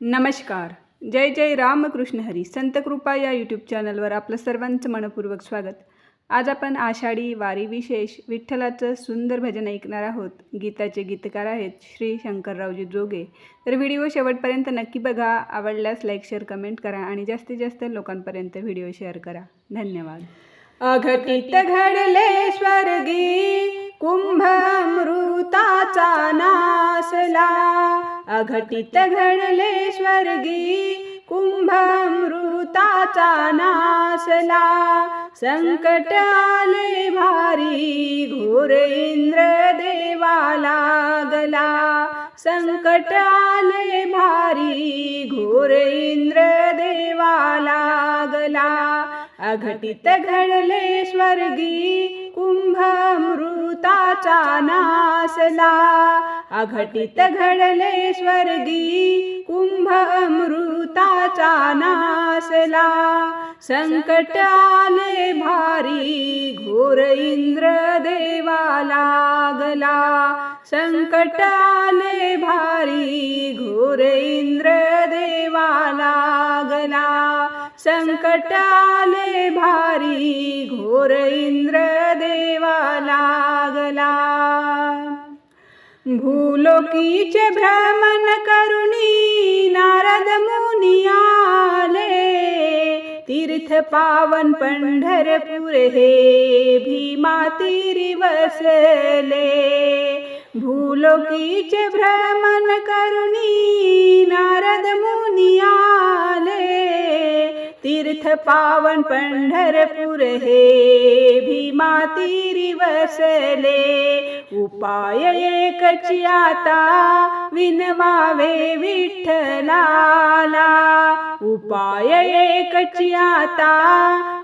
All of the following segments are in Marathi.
नमस्कार. जय जय रामकृष्ण हरी. संत कृपा या यूट्यूब चॅनलवर आपलं सर्वांचं मनपूर्वक स्वागत. आज आपण आषाढी वारी विशेष विठ्ठलाचं सुंदर भजन ऐकणार आहोत. गीताचे गीतकार आहेत श्री शंकररावजी जोगे. तर व्हिडिओ शेवटपर्यंत नक्की बघा आवडल्यास लाईक शेअर कमेंट करा आणि जास्तीत जास्त लोकांपर्यंत व्हिडिओ शेअर करा. धन्यवाद. अघटित घडले स्वर्गी कुंभ अमृताचा नासला. अघटित घडले स्वर्गी कुंभमृताचा नासला. संकट आले भारी घोर इंद्र देवाला गला संकट आले भारी घोर इंद्र देवाला गला अघटित घडले स्वर्गी कुंभमृताचा नासला. अघटित घडले स्वर्गी कुंभमृताचा नासला. संकट आले भारी घोर इंद्र देवा लागला. संकट आले भारी घोर इंद्र देवा लागला. संकट आले भारी घोर इंद्र देवा लागला. भूलोकीचे भ्रमण करुणी नारद मुनी आले. तीर्थ पावन पंढरपूर हे भीमा तिरी वसले भूलोकीचे भ्रमण करुणी नारद मुनी आले तीर्थ पावन पंढरपूर हे भीमा तीरी वसले. उपाय एकची आता. विनवावे विठ्ठलाला. उपाय एकची आता.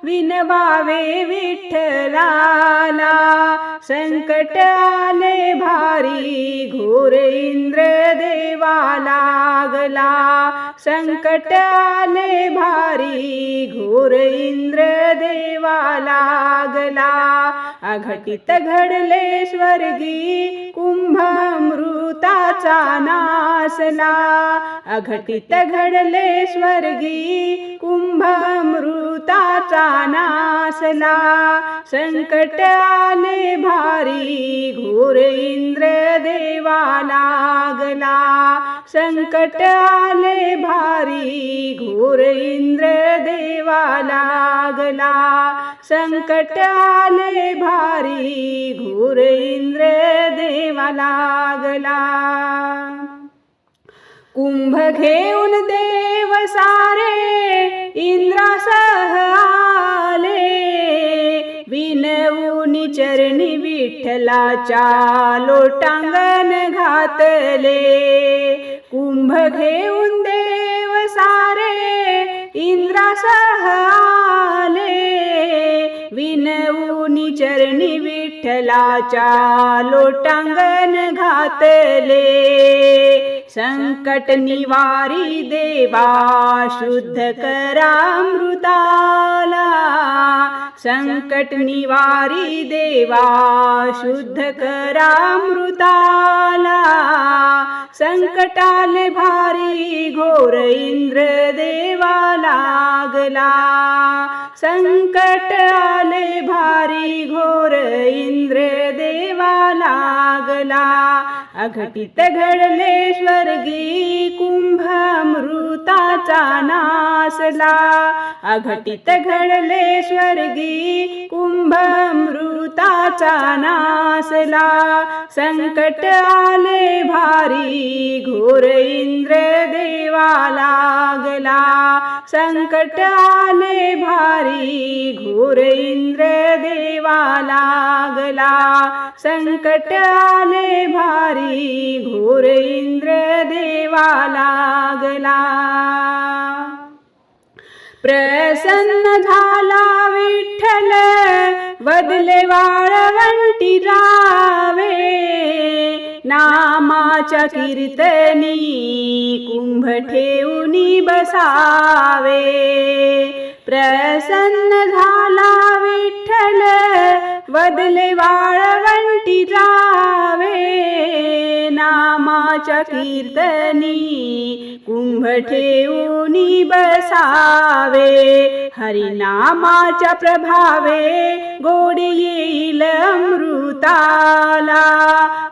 विनवावे विठ्ठलाला. संकट आले भारी घोर इंद्र देवा लागला. संकट आले भारी घोर इंद्र देवा लागला. अघटित घडले स्वर्गी कुंभमृताचा नासला अघटित घडले स्वर्गी कुंभमृताचा नासला संकट आले भारी संकट आले भारी घोर इंद्र देवा लागला. संकट आले भारी घोर इंद्र देवा लागला. कुंभ घेऊन देव सारे इंद्रासह आले. विनवून चरणी विठ्ठलाच्या लोटांगण घातले. कुंभ घेऊन देव सारे इंद्रासह आले विनवूनी चरणी विठ्ठलाच्या लोटांगण घातले. संकट निवारी देवा शुद्ध करामृताला संकट निवारी देवा शुद्ध करामृताला संकटाले भारी घोर इंद्र देवा लागला. संकट आले भारी घोर इंद्र देवा लागला. अघटित घडले स्वर्गी कुंभामृताचा नासला. अघटित घडले स्वर्गी कुंभामृताचा नासला. संकट आले भारी घोर इंद्र देवा लागला. संकट आले भारी लागला संकट आले भारी घोर इंद्र देवा लागला. प्रसन्न झाला विठ्ठल बदले वाळवंटी रावे नामाच्या कीर्तनी कुंभ ठेवूनी बसावे. प्रसन्न झाला विठ्ठल वदले वाळवंटी जावे नामाच्या कीर्तनी कुंभ ठेवून बसावे. हरिनामाच्या प्रभावे गोडी येईल अमृताला.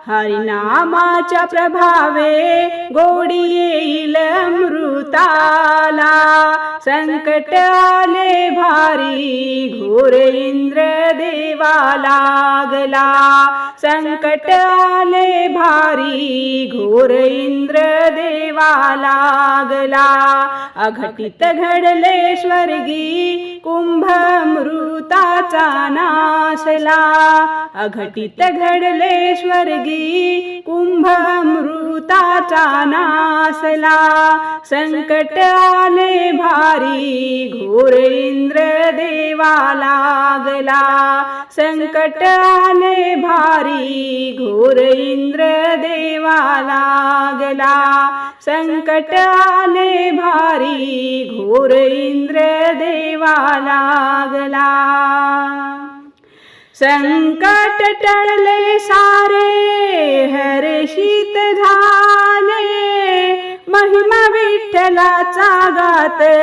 हरिनामाच्या प्रभावे गोडी येईल अमृताला. संकट आले भारी घोर इंद्र देवा लागला. संकट आले भारी घोर इंद्र देवा लागला. अघटित घडले स्वर्गी कुंभमृताचा नाशला. अघटित घडले स्वर्गी कुंभमृताचा नाशला. संकट आले भारी घोर इंद्र देवा लागला. संकट आले भारी घोर इंद्र देवा लागला. संकट आले भारी लागला. संकट टळले सारे हर्षित झाले. महिमा विठ्ठलाचा गाते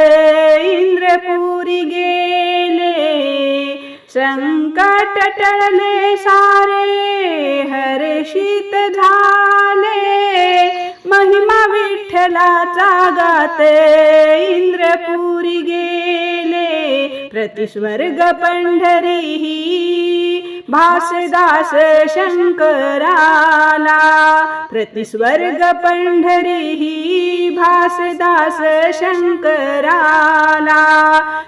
इंद्रपुरी गेले. संकट टळले सारे हर्षित झाले. महिमा विठ्ठलाचा गाते इंद्रपुरी गेले. प्रतिस्वर्ग पंढरी भासदास शंकराला. प्रतिस्वर्ग पंढरी भासदास शंकराला.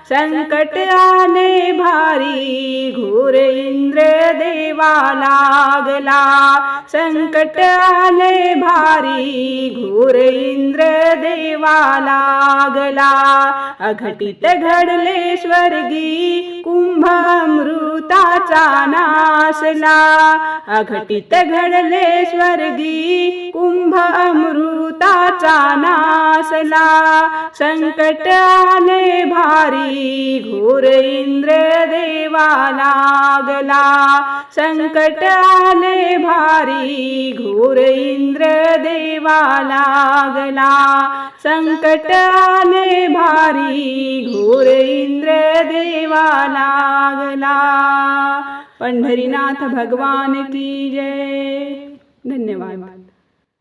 संकट आले भारी घोर इंद्र देवा लागला. संकट आले भारी घोर इंद्र देवा लागला. अघटित घडले स्वर्गी कुंभामृताचा नाशला अघटित घडले स्वर्गी कुंभामृताचा नासला संकट आले भारी घोर इंद्र देवा लागला. संकट आले भारी घोर इंद्र देवा लागला. संकट आले भारी घोर इंद्र देवा लागला. पंढरीनाथ भगवान की जय. धन्यवाद.